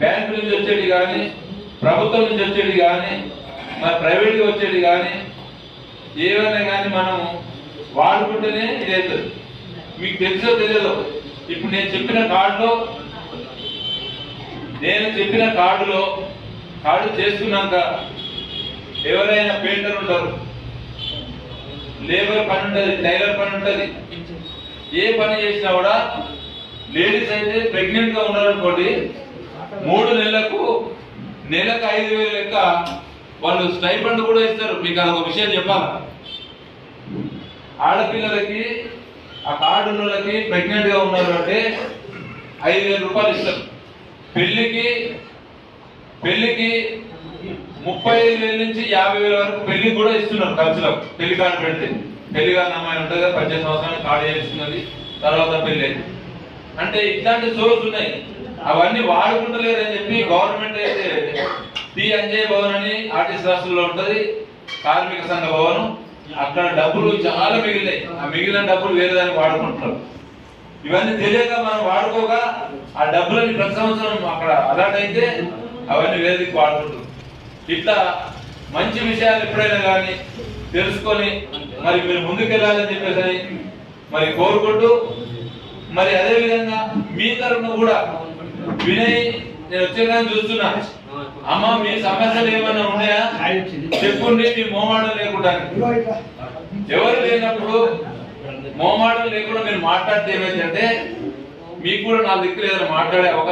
Bank నుంచి వచ్చేది కానీ ప్రభుత్వం నుంచి వచ్చేది కానీ మన ప్రైవేట్గా వచ్చేది కానీ ఏవైనా కానీ మనం వాడుకుంటేనే ఇది అవుతుంది. మీకు తెలుసో తెలియదు? ఇప్పుడు నేను చెప్పిన కార్డులో నేను చెప్పిన కార్డులో కార్డు చేసుకున్నాక ఎవరైనా పెయింటర్ ఉంటారు? లేబర్ పని ఉంటుంది టైలర్ పని ఉంటుంది. ఏ పని చేసినా కూడా లేడీస్ అయితే ప్రెగ్నెంట్గా ఉన్నారనుకోండి మూడు నెలలకు నెలకు ఐదు వేలు లెక్క వాళ్ళు స్టైఫండ్ కూడా ఇస్తారు. మీకు అదొక విషయం చెప్పాలి? ఆడపిల్లలకి ఆ కార్డు ఉన్న వాళ్ళకి ప్రెగ్నెంట్గా ఉన్నారు అంటే ఐదు వేల రూపాయలు ఇస్తారు. పెళ్ళికి పెళ్ళికి ముప్పై ఐదు వేల నుంచి యాభై వేల వరకు పెళ్ళి కూడా ఇస్తున్నారు ఖర్చులకు. పెళ్ళి కార్డు పెడితే. పెళ్ళి కాని అమ్మాయి ఉంటుంది కదా పద్దెనిమిది సంవత్సరాలు కార్డు చేస్తున్నది తర్వాత పెళ్ళి అంటే ఇట్లాంటి సోర్స్ ఉన్నాయి. అవన్నీ వాడుకుంటలేరని చెప్పి గవర్నమెంట్ అయితే టి అంజయ్ భవన్ అని ఆర్టీసీ రాష్ట్రంలో ఉంటది కార్మిక సంఘ భవనం. అక్కడ డబ్బులు చాలా మిగిలినాయి. ఆ మిగిలిన డబ్బులు వేరే దానికి వాడుకుంటున్నారు. ఇవన్నీ తెలియక మనం వాడుకోగా ఆ డబ్బులని ప్రతి సంవత్సరం అక్కడ అలాట్ అయితే అవన్నీ వేదిక వాడుకుంటారు ఇట్లా మంచి విషయాలు ఎప్పుడైనా కానీ తెలుసుకొని మరి మీరు ముందుకెళ్ళాలని చెప్పేసి మరి కోరుకుంటూ మరి అదే విధంగా మీ తరఫున కూడా వినయ్ నేను వచ్చేదాన్ని చూస్తున్నా. అమ్మ మీ సమస్యలు ఏమైనా ఉన్నాయా? చెప్పుండి మీ మోమాటం లేకుండా. ఎవరు లేనప్పుడు మోమాటం లేకుండా మీరు మాట్లాడితే ఏమైందంటే మీకు కూడా నా దగ్గర ఏదైనా మాట్లాడే అవకాశం